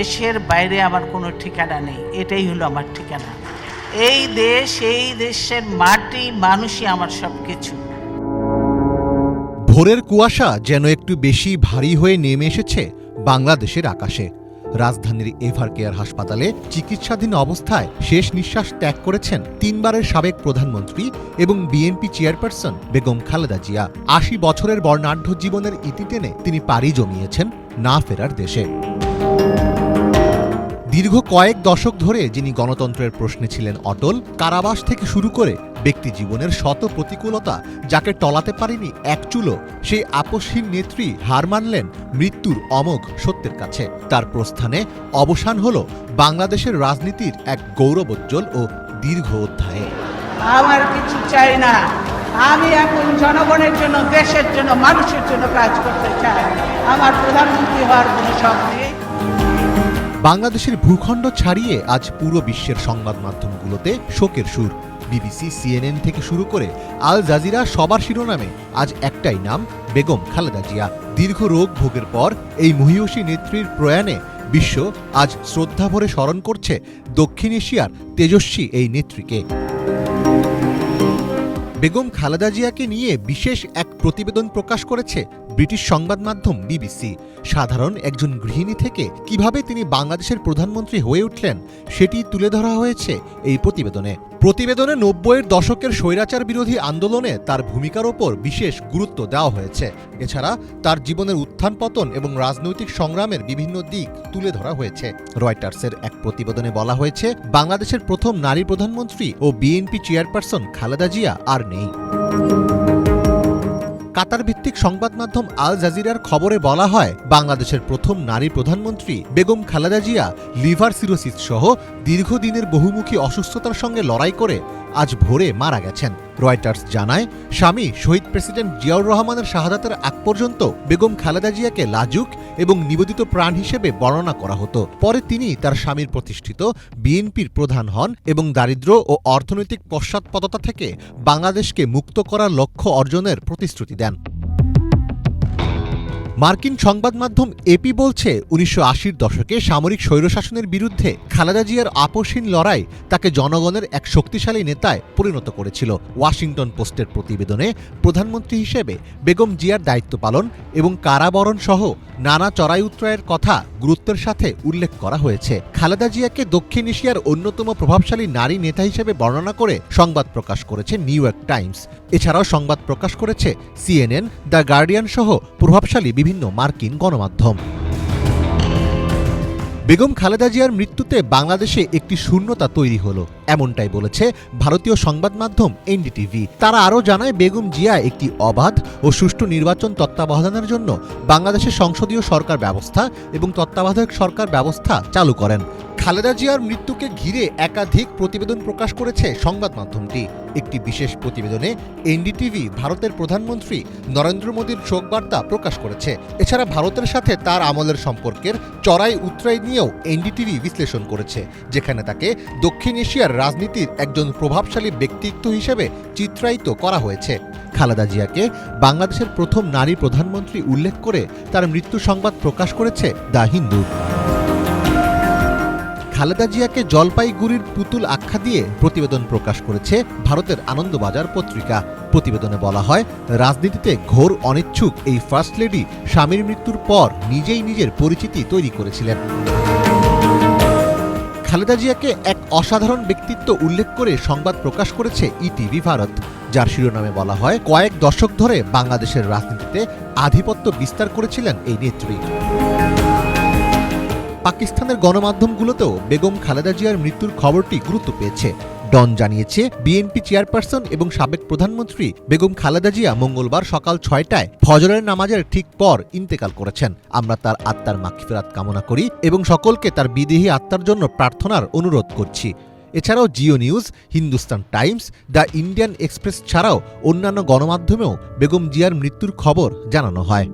দেশের বাইরে আমার কোনো ঠিকানা নেই, এটাই হলো আমার ঠিকানা। এই দেশ, এই দেশের মাটি, মানুষই আমার সব কিছু ভোরের কুয়াশা যেন একটু বেশি ভারী হয়ে নেমে এসেছে বাংলাদেশের আকাশে। রাজধানীর এভার কেয়ার হাসপাতালে চিকিৎসাধীন অবস্থায় শেষ নিঃশ্বাস ত্যাগ করেছেন তিনবারের সাবেক প্রধানমন্ত্রী এবং বিএনপি চেয়ারপারসন বেগম খালেদা জিয়া। আশি বছরের বর্ণাঢ্য জীবনের ইতি টেনে তিনি পাড়ি জমিয়েছেন না ফেরার দেশে। দীর্ঘ কয়েক দশক ধরে যিনি গণতন্ত্রের প্রশ্নে ছিলেন অটল, কারাবাস থেকে শুরু করে ব্যক্তি জীবনের শত প্রতিকূলতা যাকে টলাতে পারেনি এক চুলো, সেই আপসহীন নেত্রী হার মানলেন মৃত্যুর অমোঘ সত্যের কাছে। তার প্রস্থানে অবসান হল বাংলাদেশের রাজনীতির এক গৌরবোজ্জ্বল ও দীর্ঘ অধ্যায়ে। আমার কিছু চাই না। আমি এখন জনগণের জন্য, দেশের জন্য, মানুষের জন্য কাজ করতে চাই। আমার প্রধানমন্ত্রী হওয়ার কোনো শখ নেই। বাংলাদেশের ভূখণ্ড ছাড়িয়ে আজ পুরো বিশ্বের সংবাদ মাধ্যমগুলোতে শোকের সুর। বিবিসি, সিএনএন থেকে শুরু করে আল জাজিরা সবার শিরোনামে আজ একটাই নাম, বেগম খালেদা জিয়া। দীর্ঘ রোগ ভোগের পর এই মহিয়সী নেত্রীর প্রয়াণে বিশ্ব আজ শ্রদ্ধাভরে স্মরণ করছে দক্ষিণ এশিয়ার তেজস্বী এই নেত্রীকে। বেগম খালেদা জিয়াকে নিয়ে বিশেষ এক প্রতিবেদন প্রকাশ করেছে ব্রিটিশ সংবাদ মাধ্যম বিবিসি। সাধারণ একজন গৃহিণী থেকে কীভাবে তিনি বাংলাদেশের প্রধানমন্ত্রী হয়ে উঠলেন, সেটি তুলে ধরা হয়েছে এই প্রতিবেদনে। প্রতিবেদনে নব্বইয়ের দশকের স্বৈরাচার বিরোধী আন্দোলনে তার ভূমিকার ওপর বিশেষ গুরুত্ব দেওয়া হয়েছে। এছাড়া তার জীবনের উত্থান পতন এবং রাজনৈতিক সংগ্রামের বিভিন্ন দিক তুলে ধরা হয়েছে। রয়টার্সের এক প্রতিবেদনে বলা হয়েছে, বাংলাদেশের প্রথম নারী প্রধানমন্ত্রী ও বিএনপি চেয়ারপারসন খালেদা জিয়া আর নেই। কাতার ভিত্তিক সংবাদ মাধ্যম আল জাজিরার খবরে বলা হয়, বাংলাদেশের প্রথম নারী প্রধানমন্ত্রী বেগম খালেদা জিয়া, লিভার সিরোসিস সহ দীর্ঘদিনের বহুমুখী অসুস্থতার সঙ্গে লড়াই করে আজ ভোরে মারা গেছেন। রয়টার্স জানায়, স্বামী শহীদ প্রেসিডেন্ট জিয়াউর রহমানের শাহাদাতের আগ পর্যন্ত বেগম খালেদা জিয়াকে লাজুক এবং নিবেদিত প্রাণ হিসেবে বর্ণনা করা হতো। পরে তিনি তার স্বামীর প্রতিষ্ঠিত বিএনপির প্রধান হন এবং দারিদ্র ও অর্থনৈতিক পশ্চাৎপদতা থেকে বাংলাদেশকে মুক্ত করার লক্ষ্য অর্জনের প্রতিশ্রুতি দেন। মার্কিন সংবাদ মাধ্যম এপি বলছে, উনিশশো আশির দশকে সামরিক স্বৈরশাসনের বিরুদ্ধে খালেদা জিয়ার আপসহীন লড়াই তাকে জনগণের এক শক্তিশালী নেতায় পরিণত করেছিল। ওয়াশিংটন পোস্টের প্রতিবেদনে প্রধানমন্ত্রী হিসেবে বেগম জিয়ার দায়িত্ব পালন এবং কারাবরণ সহ নানা চড়াই উত্তরায়ের কথা গুরুত্বের সাথে উল্লেখ করা হয়েছে। খালেদা জিয়াকে দক্ষিণ এশিয়ার অন্যতম প্রভাবশালী নারী নেতা হিসেবে বর্ণনা করে সংবাদ প্রকাশ করেছে নিউ ইয়র্ক টাইমস। এছাড়াও সংবাদ প্রকাশ করেছে সিএনএন, দ্য গার্ডিয়ান সহ প্রভাবশালী বিভিন্ন মার্কিন গণমাধ্যম। বেগম খালেদা জিয়ার মৃত্যুতে বাংলাদেশে একটি শূন্যতা তৈরি হলো, এমনটাই বলেছে ভারতীয় সংবাদ মাধ্যম এনডিটিভি। তারা আরও জানায়, বেগম জিয়া একটি অবাধ ও সুষ্ঠু নির্বাচন তত্ত্বাবধানের জন্য বাংলাদেশের সংসদীয় সরকার ব্যবস্থা এবং তত্ত্বাবধায়ক সরকার ব্যবস্থা চালু করেন। খালেদা জিয়ার মৃত্যুকে ঘিরে একাধিক প্রতিবেদন প্রকাশ করেছে সংবাদ মাধ্যমটি। একটি বিশেষ প্রতিবেদনে এনডিটিভি ভারতের প্রধানমন্ত্রী নরেন্দ্র মোদীর শোকবার্তা প্রকাশ করেছে। এছাড়া ভারতের সাথে তার আমলের সম্পর্কের চড়াই উতরাই নিয়েও এনডিটিভি বিশ্লেষণ করেছে, যেখানে তাকে দক্ষিণ এশিয়ার রাজনীতির একজন প্রভাবশালী ব্যক্তিত্ব হিসেবে চিত্রায়িত করা হয়েছে। খালেদা জিয়াকে বাংলাদেশের প্রথম নারী প্রধানমন্ত্রী উল্লেখ করে তার মৃত্যু সংবাদ প্রকাশ করেছে দ্য হিন্দু। খালেদা জিয়াকে জলপাইগুড়ির পুতুল আখ্যা দিয়ে প্রতিবেদন প্রকাশ করেছে ভারতের আনন্দবাজার পত্রিকা। প্রতিবেদনে বলা হয়, রাজনীতিতে ঘোর অনিচ্ছুক এই ফার্স্ট লেডি স্বামীর মৃত্যুর পর নিজেই নিজের পরিচিতি তৈরি করেছিলেন। খালেদা জিয়াকে এক অসাধারণ ব্যক্তিত্ব উল্লেখ করে সংবাদ প্রকাশ করেছে ইটিভি ভারত। যার শিরোনামে বলা হয়, কয়েক দশক ধরে বাংলাদেশের রাজনীতিতে আধিপত্য বিস্তার করেছিলেন এই নেত্রী। পাকিস্তানের গণমাধ্যমগুলোতেও বেগম খালেদা জিয়ার মৃত্যুর খবরটি গুরুত্ব পেয়েছে। ডন জানিয়েছে, বিএনপি চেয়ারপারসন এবং সাবেক প্রধানমন্ত্রী বেগম খালেদা জিয়া মঙ্গলবার সকাল ছয়টায় ফজরের নামাজের ঠিক পর ইন্তেকাল করেছেন। আমরা তার আত্মার মাগফিরাত কামনা করি এবং সকলকে তার বিদেহী আত্মার জন্য প্রার্থনার অনুরোধ করছি। এছাড়াও Geo News, Hindustan Times, the Indian Express ছাড়াও অন্যান্য গণমাধ্যমেও বেগম জিয়ার মৃত্যুর খবর জানানো হয়।